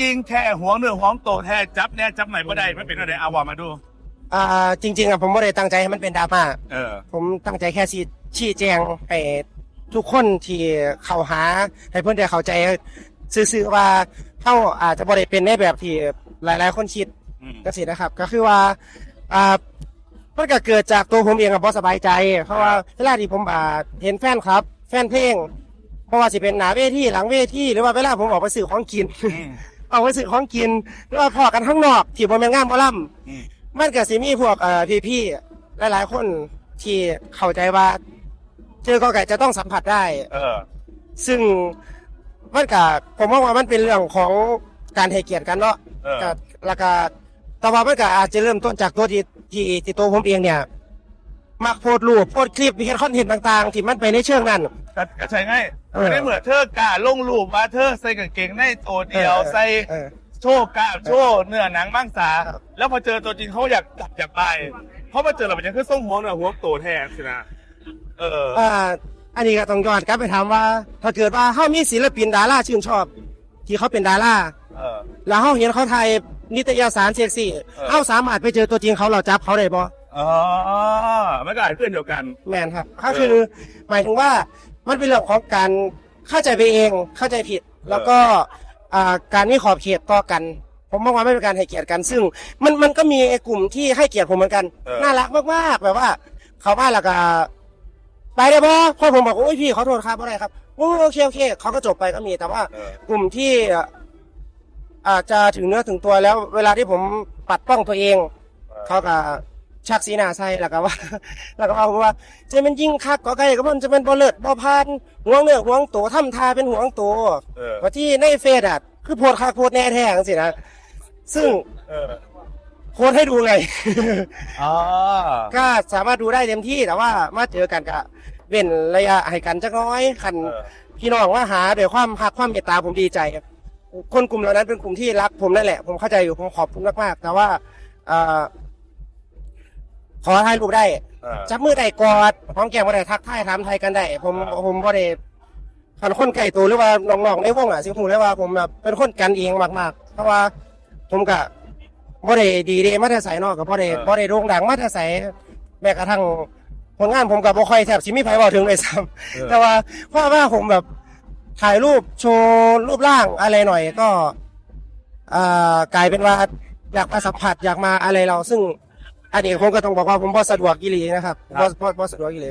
ยิงแท้หวงเนื้อหวงโตแท้จับแน่จับไหนบ่ได้ไม่เป็นอะไรเอาว่ามาดู อ่าจริง ๆอะผมไม่ได้ตั้งใจให้มันเป็นดราม่าเออ ผมตั้งใจแค่ชี้ชี้แจงให้ทุกคนที่เข้าหาให้เพื่อนได้เข้าใจซื่อๆว่าเขาอาจจะบ่ได้เป็นในแบบที่หลาย ๆ คนคิดอืม ก็สินะครับ ก็คือว่าอ่ามันก็เกิดจากตัวผมเองกับบ่สบายใจ เพราะว่าเวลาที่ผมอ่าเห็นแฟนครับ แฟนเพลงเพราะว่าสิเป็นหนาเวทีหลังเวทีหรือว่าเวลาผมออกไปซื้อของกิน อืม ออกไปซื้อของกินหรือว่าพอกันข้างนอกที่บ่แม่นงานหมอลำอืมมันก็สิมีพวกเอ่อพี่ๆหลายๆคนที่เข้าใจว่า เจอกอไก่จะต้องสัมผัสได้ เออ ซึ่งมันก็ผมว่ามันเป็นเรื่องของการให้เกียรติกันเนาะเออ ก็แล้วก็แต่ว่ามันก็อาจจะเริ่มต้นจากตัวที่ที่ที่ตัวผมเองเนี่ย มักโพสต์รูปโพสต์คลิปมีคอนเทนต์ต่างๆ ที่มันไปในเชิงนั้น ก็ก็ใช่ไงเออ ไม่ได้เหมือนเธอกล้าลงรูปมาเธอใส่กางเกงในโตเดียวเออใส่เออ โชว์กล้ามโชว์เนื้อหนังบ้างสา ครับ แล้วพอเจอตัวจริงเขาอยากกลับอยากไปเพราะมาเจอเราเป็นยังคือส่งหัวเนื้อหัวโตแทนสินะเอออ่าอันนี้ก็ต้องย้อนกลับไปถามว่า ถ้าเกิดว่าเขามีศิลปินดาราชื่นชอบ ที่เขาเป็นดาราเออ แล้วเขาเห็นเขาถ่ายนิตยสารเซ็กซี่เออเขาสามารถไปเจอตัวจริงเขาเราจับเขาได้บ่ อ๋อไม่ก็อาจเพื่อนเดียวกัน แมนครับก็คือหมายถึงว่ามันเป็นเรื่องของการเข้าใจไปเองเข้าใจผิด แล้วก็อ่าการมีขอบเขตต่อกัน ผมมองว่าไม่เป็นการให้เกียรติกัน ซึ่ง มันมันก็มีไอ้กลุ่มที่ให้เกียรติผมเหมือนกัน เออ น่ารักมากๆแบบว่า เขามาแล้วก็ไปได้บ่พอผมบอกโอ้ยพี่ขอโทษครับอะไรครับโอ้โอเคโอเคเขาก็จบไปก็มีแต่ว่า เออ กลุ่มที่อาจจะถึงเนื้อถึงตัวแล้ว เวลาที่ผมปัดป้องตัวเอง เขาก็ ชักสีหน้าใส่แล้วก็ว่า แล้วก็ว่าผมว่าจะเป็นยิ่งคักก็ไกลก็มันจะเป็นบ่เลิศบ่พานห่วงเนื้อห่วงตัวทำทาเป็นห่วงตัวเออ ว่าที่ในเฟซอะคือโพดคักโพดแน่แท้จังซี่นะซึ่งเออโพดให้ดูไง อ๋อ ก็สามารถดูได้เต็มที่แต่ว่ามาเจอกันก็เว้นระยะให้กันจักหน้อยคัน เออ พี่น้องว่าหาด้วยความหักความเมตตาผมดีใจครับคนกลุ่มเหล่านั้นเป็นกลุ่มที่รักผมนั่นแหละ ผมเข้าใจอยู่ผมขอบคุณมากๆแต่ว่าเอ่อข อถ่ายรูปได้ เออ จับมือได้กอดพร้อมแก้มบ่ได้ทักทายถามไทยกันได้ ผมครับผมบ่ได้คันคนไก่ตัวหรือว่าน้องๆในวงอะสิผมเลยว่าผมแบบเป็นคนกันเองมากๆ เพราะว่าผมก็บ่ได้ดีเดมาแต่ใส่นอกกับบ่ได้บ่ได้โด่งดังมาแต่ใส่แม้กระทั่งผลงานผมกับบ่ค่อยแทบสิมีไผเว้าถึงเลยซ้ำเออแต่ว่าเพราะว่าผมแบบถ่ายรูปโชว์รูปร่างอะไรหน่อยก็อ่ากลายเป็นว่าอยากมาสัมผัสอยากมาอะไรเราซึ่ง อันนี้ผมก็ต้องบอกว่าผมพอสะดวกกิลีนะครับพอพอพอสะดวกกิลี